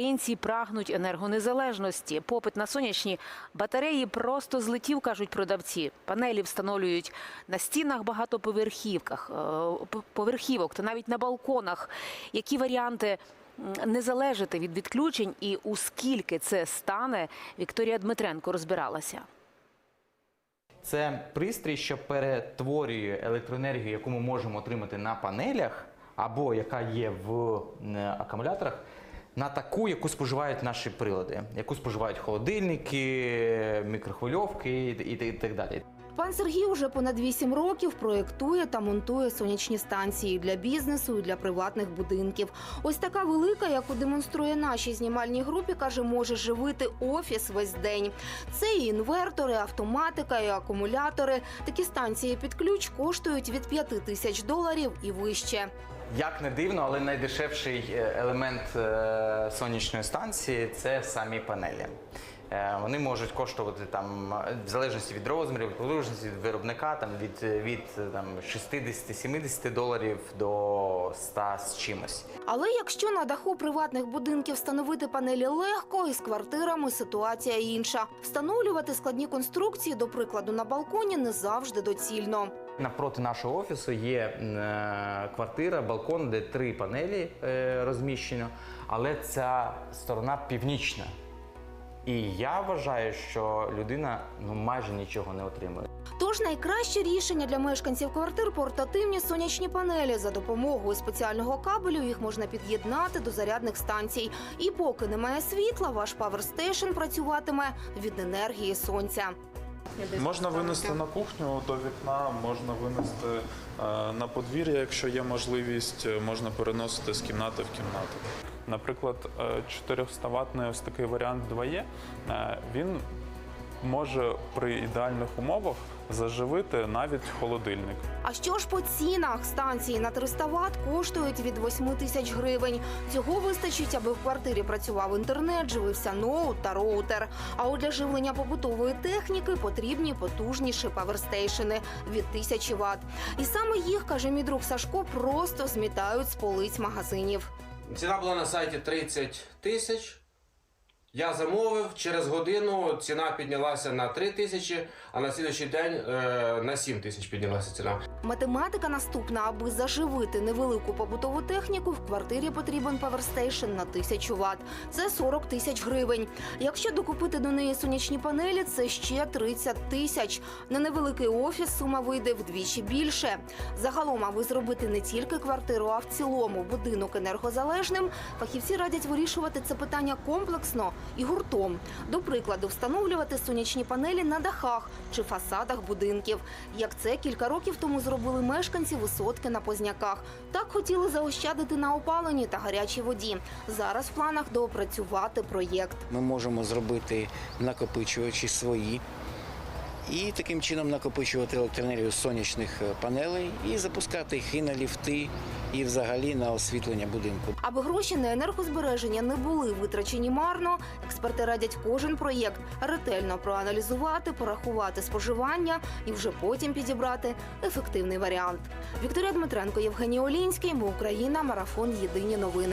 українці прагнуть енергонезалежності. Попит на сонячні батареї просто злетів, кажуть продавці. Панелі встановлюють на стінах багатоповерхівках, е, поверхівок та навіть на балконах. Які варіанти не залежати від відключень і у скільки це стане, Вікторія Дмитренко розбиралася. Це пристрій, що перетворює електроенергію, яку ми можемо отримати на панелях, або яка є в акумуляторах, на таку, яку споживають наші прилади, яку споживають холодильники, мікрохвильовки і, так далі. Пан Сергій уже понад 8 років проєктує та монтує сонячні станції для бізнесу і для приватних будинків. Ось така велика, яку демонструє нашій знімальній групі, каже, може живити офіс весь день. Це і інвертори, автоматика, і акумулятори. Такі станції під ключ коштують від 5 тисяч доларів і вище. Як не дивно, але найдешевший е, елемент е, сонячної станції це самі панелі. Е, Вони можуть коштувати там в залежності від розмірів, від потужності, від виробника, там від, від там 60-70 доларів до 100 з чимось. Але якщо на даху приватних будинків встановити панелі легко, із квартирами ситуація інша. Встановлювати складні конструкції, до прикладу, на балконі не завжди доцільно. Напроти нашого офісу є е, квартира, балкон, де три панелі е, розміщено, але ця сторона північна. І я вважаю, що людина ну майже нічого не отримує. Тож найкраще рішення для мешканців квартир портативні сонячні панелі. За допомогою спеціального кабелю їх можна під'єднати до зарядних станцій. І поки немає світла, ваш паверстейшн працюватиме від енергії сонця. Можна винести на кухню до вікна, можна винести е, на подвір'я, якщо є можливість, е, можна переносити з кімнати в кімнату. Наприклад, 400 ваттний ось такий варіант 2Е, е, він може при ідеальних умовах заживити навіть холодильник. А що ж по цінах? Станції на 300 Вт коштують від 8 тисяч гривень. Цього вистачить, аби в квартирі працював інтернет, живився ноут та роутер. А от для живлення побутової техніки потрібні потужніші паверстейшени від 1000 Вт. І саме їх, каже мій друг Сашко, просто змітають з полиць магазинів. Ціна була на сайті 30 тисяч. Я замовив, через годину ціна піднялася на 3 тисячі, а на слідчий день е, на 7 тисяч піднялася ціна. Математика наступна, аби заживити невелику побутову техніку, в квартирі потрібен паверстейшн на 1000 Вт. Це 40 тисяч гривень. Якщо докупити до неї сонячні панелі, це ще 30 тисяч. На невеликий офіс сума вийде вдвічі більше. Загалом, аби зробити не тільки квартиру, а в цілому будинок енергозалежним, фахівці радять вирішувати це питання комплексно і гуртом. До прикладу, встановлювати сонячні панелі на дахах чи фасадах будинків. Як це кілька років тому зробили мешканці висотки на Позняках. Так хотіли заощадити на опаленні та гарячій воді. Зараз в планах доопрацювати проєкт. Ми можемо зробити накопичувачі свої і таким чином накопичувати електроенергію з сонячних е, панелей і запускати їх і на ліфти, і взагалі на освітлення будинку. Аби гроші на енергозбереження не були витрачені марно, експерти радять кожен проєкт ретельно проаналізувати, порахувати споживання і вже потім підібрати ефективний варіант. Вікторія Дмитренко, Євгеній Олінський. Ми Україна. Марафон. Єдині новини.